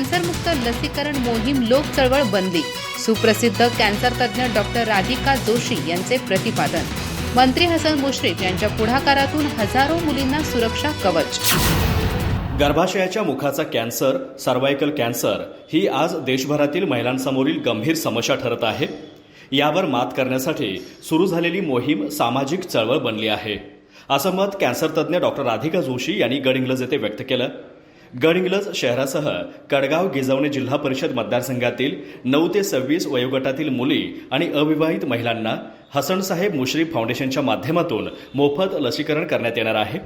कॅन्सरमुक्त लसीकरण मोहीम लोक चळवळ बनली सुप्रसिद्ध कॅन्सर तज्ज्ञ डॉक्टर राधिका जोशी यांचे प्रतिपादन. मंत्री हसन मुश्रीफ यांच्या पुढाकारातून हजारो मुलींना सुरक्षा कवच. गर्भाशयाच्या मुखाचा कॅन्सर सर्वायकल कॅन्सर ही आज देशभरातील महिलांसमोरील गंभीर समस्या ठरत आहे. यावर मात करण्यासाठी सुरू झालेली मोहीम सामाजिक चळवळ बनली आहे. असं मत कॅन्सर तज्ज्ञ डॉक्टर राधिका जोशी यांनी गडिंग्लज येथे व्यक्त केलं. गडहिंग्लज शहरासह कडगाव गिजवणे जिल्हा परिषद मतदारसंघातील नऊ ते सव्वीस वयोगटातील मुली आणि अविवाहित महिलांना हसनसाहेब मुश्रीफ फाउंडेशनच्या माध्यमातून मोफत लसीकरण करण्यात येणार आहे.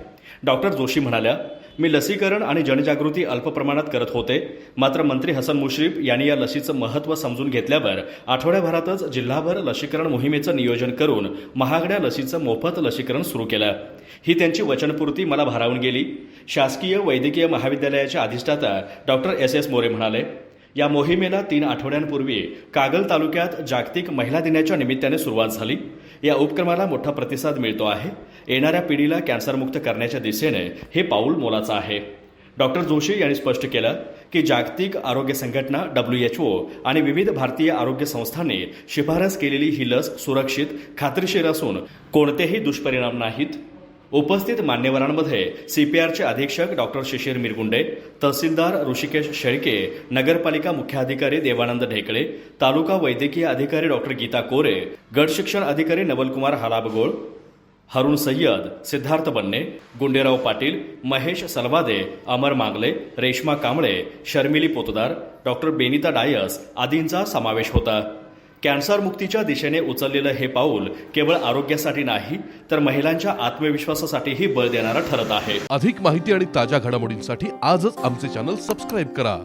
डॉक्टर जोशी म्हणाल्या मी लसीकरण आणि जनजागृती अल्प प्रमाणात करत होते. मात्र मंत्री हसन मुश्रीफ यांनी या लसीचं महत्त्व समजून घेतल्यावर आठवड्याभरातच जिल्हाभर लसीकरण मोहिमेचं नियोजन करून महागड्या लसीचं मोफत लसीकरण सुरू केलं. ही त्यांची वचनपूर्ती मला भारावून गेली. शासकीय वैद्यकीय महाविद्यालयाच्या अधिष्ठाता डॉक्टर एस. एस. मोरे म्हणाले या मोहिमेला तीन आठवड्यांपूर्वी कागल तालुक्यात जागतिक महिला दिनाच्या निमित्ताने सुरुवात झाली. या उपक्रमाला मोठा प्रतिसाद मिळतो आहे. येणाऱ्या पिढीला कॅन्सरमुक्त करण्याच्या दिशेने हे पाऊल मोलाचं आहे. डॉक्टर जोशी यांनी स्पष्ट केलं की जागतिक आरोग्य संघटना डब्ल्यू एच ओ आणि विविध भारतीय आरोग्य संस्थांनी शिफारस केलेली ही लस सुरक्षित खात्रीशीर असून कोणतेही दुष्परिणाम नाहीत. उपस्थित मान्यवरांमध्ये सीपीआरचे अधीक्षक डॉक्टर शिशिर मिरगुंडे तहसीलदार ऋषिकेश शेळके नगरपालिका मुख्याधिकारी देवानंद ढेकळे तालुका वैद्यकीय अधिकारी डॉक्टर गीता कोरे गट शिक्षण अधिकारी नवलकुमार हालाबगोळ हरुण सय्यद सिद्धार्थ बन्ने गुंडेराव पाटील महेश सलवादे अमर मांगले रेश्मा कांबळे शर्मिली पोतदार डॉक्टर बेनिता डायस आदींचा समावेश होता. कॅन्सर मुक्तीच्या दिशेने उचललेलं हे पाऊल केवळ आरोग्यासाठी नाही तर महिलांच्या आत्मविश्वासासाठीही बळ देणारा ठरत आहे. अधिक माहिती आणि ताज्या घडामोडींसाठी आजच आमचे चॅनल सबस्क्राईब करा.